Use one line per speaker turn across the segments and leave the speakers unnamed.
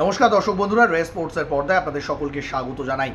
নমস্কার দর্শক বন্ধুরা রে স্পোর্টসের পর্দায় আপনাদের সকলকে স্বাগত জানাই।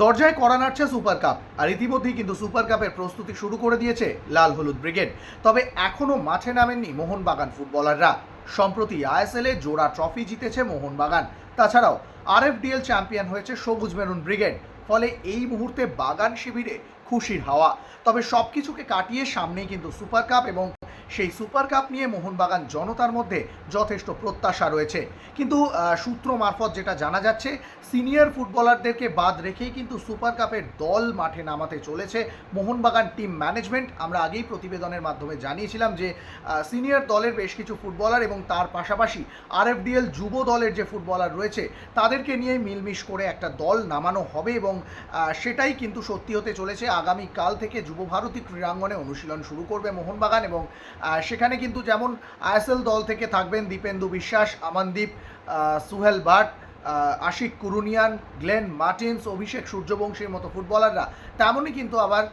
দরজায় করা নাড়ছে সুপার কাপ, আর ইতিমধ্যেই কিন্তু সুপার কাপের প্রস্তুতি শুরু করে দিয়েছে লাল হলুদ ব্রিগেড। তবে এখনও মাঠে নামেননি মোহনবাগান ফুটবলাররা। সম্প্রতি আইএসএল জোড়া ট্রফি জিতেছে মোহনবাগান। তাছাড়াও আরএফডিএল চ্যাম্পিয়ন হয়েছে সবুজ মেরুন ব্রিগেড। ফলে এই মুহূর্তে বাগান শিবিরে খুশির হাওয়া। তবে সব কিছুকে কাটিয়ে সামনেই কিন্তু সুপার কাপ এবং সেই সুপার কাপ নিয়ে মোহনবাগান জনতার মধ্যে যথেষ্ট প্রত্যাশা রয়েছে। কিন্তু সূত্র মারফত যেটা জানা যাচ্ছে, সিনিয়র ফুটবলারদেরকে বাদ রেখেই কিন্তু সুপার কাপের দল মাঠে নামাতে চলেছে মোহনবাগান টিম ম্যানেজমেন্ট। আমরা আগেই প্রতিবেদনের মাধ্যমে জানিয়েছিলাম যে সিনিয়র দলের বেশ কিছু ফুটবলার এবং তার পাশাপাশি আরএফডিএল যুব দলের যে ফুটবলার রয়েছে, তাদেরকে নিয়ে মিলমিশ করে একটা দল নামানো হবে এবং সেটাই কিন্তু সত্যি হতে চলেছে। আগামী কাল থেকে যুবভারতী ক্রীড়াঙ্গনে অনুশীলন শুরু করবে মোহনবাগান এবং সেখানে কিন্তু যেমন আইএসএল দল থেকে থাকবেন দীপেন্দু বিশ্বাস, আমানদীপ সুহেল ভাট আশিক কুরুনিয়ান, গ্লেন মার্টিন্স, অভিষেক সূর্যবংশীর মতো ফুটবলাররা। তেমনই কিন্তু আবার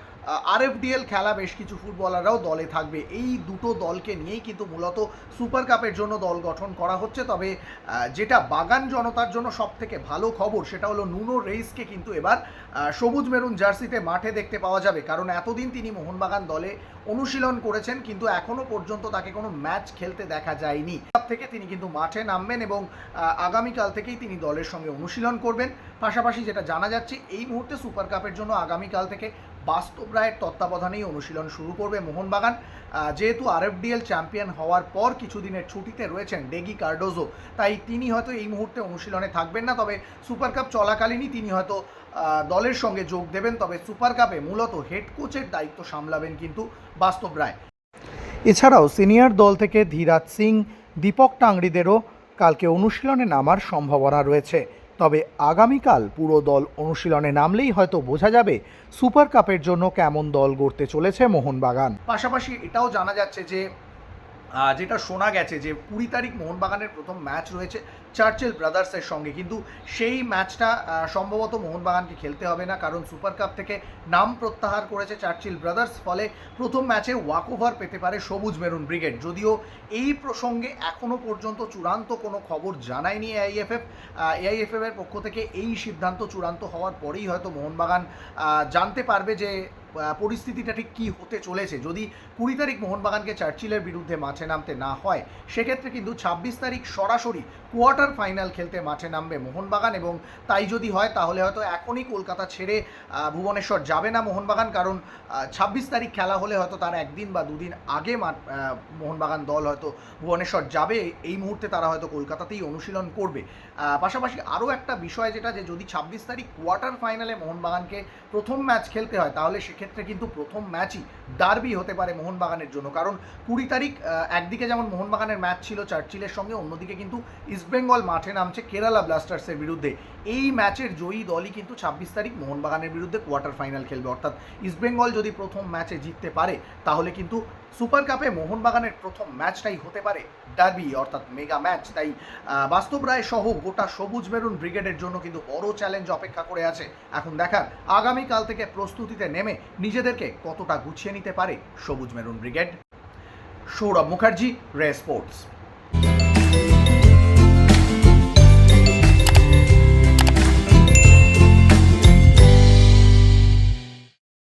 আরএফডিএল খেলা বেশ কিছু ফুটবলাররাও দলে থাকবে। এই দুটো দলকে নিয়েই কিন্তু মূলত সুপার কাপের জন্য দল গঠন করা হচ্ছে। তবে যেটা বাগান জনতার জন্য সব থেকে ভালো খবর, সেটা হলো নুনো রেইসকে কিন্তু এবার সবুজ মেরুন জার্সিতে মাঠে দেখতে পাওয়া যাবে। কারণ এতদিন তিনি মোহনবাগান দলে অনুশীলন করেছেন, কিন্তু এখনও পর্যন্ত তাকে কোনো ম্যাচ খেলতে দেখা যায়নি। থেকে তিনি কিন্তু মাঠে নামবেন এবং আগামীকাল থেকেই তিনি দলের সঙ্গে অনুশীলন করবেন। পাশাপাশি যেটা জানা যাচ্ছে, এই মুহূর্তে সুপার কাপের জন্য আগামীকাল থেকে বাস্তব রায়ের তত্ত্বাবধানেই অনুশীলন শুরু করবে মোহনবাগান। যেহেতু আরএফডিএল চ্যাম্পিয়ন হওয়ার পর কিছুদিনের ছুটিতে রয়েছেন ডেগি কার্ডোজো, তাই তিনি হয়তো এই মুহূর্তে অনুশীলনে থাকবেন না। তবে সুপার কাপ চলাকালীনই তিনি হয়তো দলের সঙ্গে যোগ দেবেন। তবে সুপার কাপে মূলত হেড কোচের দায়িত্ব সামলাবেন কিন্তু বাস্তব রায়। এছাড়াও সিনিয়র দল থেকে ধীরাজ সিং, দীপক টাংরিদেরও কালকে অনুশীলনে নামার সম্ভাবনা রয়েছে। তবে আগামীকাল পুরো দল অনুশীলনে নামলেই হয়তো বোঝা যাবে সুপার কাপের জন্য কেমন দল গড়তে চলেছে মোহনবাগান। পাশাপাশি এটাও জানা যাচ্ছে যে যেটা শোনা গেছে যে কুড়ি তারিখ মোহনবাগানের প্রথম ম্যাচ রয়েছে চার্চেল ব্রাদার্সের সঙ্গে। কিন্তু সেই ম্যাচটা সম্ভবত মোহনবাগানকে খেলতে হবে না, কারণ সুপার কাপ থেকে নাম প্রত্যাহার করেছে চার্চিল ব্রাদার্স। ফলে প্রথম ম্যাচে ওয়াক ওভার পেতে পারে সবুজ মেরুন ব্রিগেড। যদিও এই প্রসঙ্গে এখনও পর্যন্ত চূড়ান্ত কোনো খবর জানায়নি এআইএফএফ এআইএফএফের পক্ষ থেকে এই সিদ্ধান্ত চূড়ান্ত হওয়ার পরেই হয়তো মোহনবাগান জানতে পারবে যে পরিস্থিতিটা ঠিক কী হতে চলেছে? যদি কুড়ি তারিখ মোহনবাগানকে চার্চিলের বিরুদ্ধে মাঠে নামতে না হয়, সেক্ষেত্রে কিন্তু ছাব্বিশ তারিখ সরাসরি কোয়ার্টার ফাইনাল খেলতে মাঠে নামবে মোহনবাগান এবং তাই যদি হয়, তাহলে হয়তো এখনই কলকাতা ছেড়ে ভুবনেশ্বর যাবে না মোহনবাগান। কারণ ছাব্বিশ তারিখ খেলা হলে হয়তো তার একদিন বা দুদিন আগে মোহনবাগান দল হয়তো ভুবনেশ্বর যাবে। এই মুহূর্তে তারা হয়তো কলকাতাতেই অনুশীলন করবে। পাশাপাশি আরও একটা বিষয় যেটা যে যদি ছাব্বিশ তারিখ কোয়ার্টার ফাইনালে মোহনবাগানকে প্রথম ম্যাচ খেলতে হয়, তাহলে সেক্ষেত্রে কিন্তু প্রথম ম্যাচই ডার্বি হতে পারে মোহনবাগানের জন্য। কারণ কুড়ি তারিখ একদিকে যেমন মোহনবাগানের ম্যাচ ছিল চার্চিলের সঙ্গে, অন্যদিকে কিন্তু ইস্টবেঙ্গল মাঠে নামছে কেরালা ব্লাস্টার্সের বিরুদ্ধে। এই ম্যাচের জয়ী দলই কিন্তু ছাব্বিশ তারিখ মোহনবাগানের বিরুদ্ধে কোয়ার্টার ফাইনাল খেলবে। অর্থাৎ ইস্টবেঙ্গল যদি প্রথম ম্যাচে জিততে পারে, তাহলে কিন্তু সুপার কাপে মোহনবাগানের প্রথম ম্যাচটাই হতে পারে ডার্বি অর্থাৎ মেগা ম্যাচ তাই বাস্তব রায় সহ গোটা সবুজ মেরুন ব্রিগেডের জন্য কিন্তু বড় চ্যালেঞ্জ অপেক্ষা করে আছে। এখন দেখার, আগামীকাল থেকে প্রস্তুতিতে নেমে নিজেদেরকে কতটা গুছিয়ে নিতে পারে সবুজ মেরুন ব্রিগেড? সৌরভ মুখার্জি রে স্পোর্টস।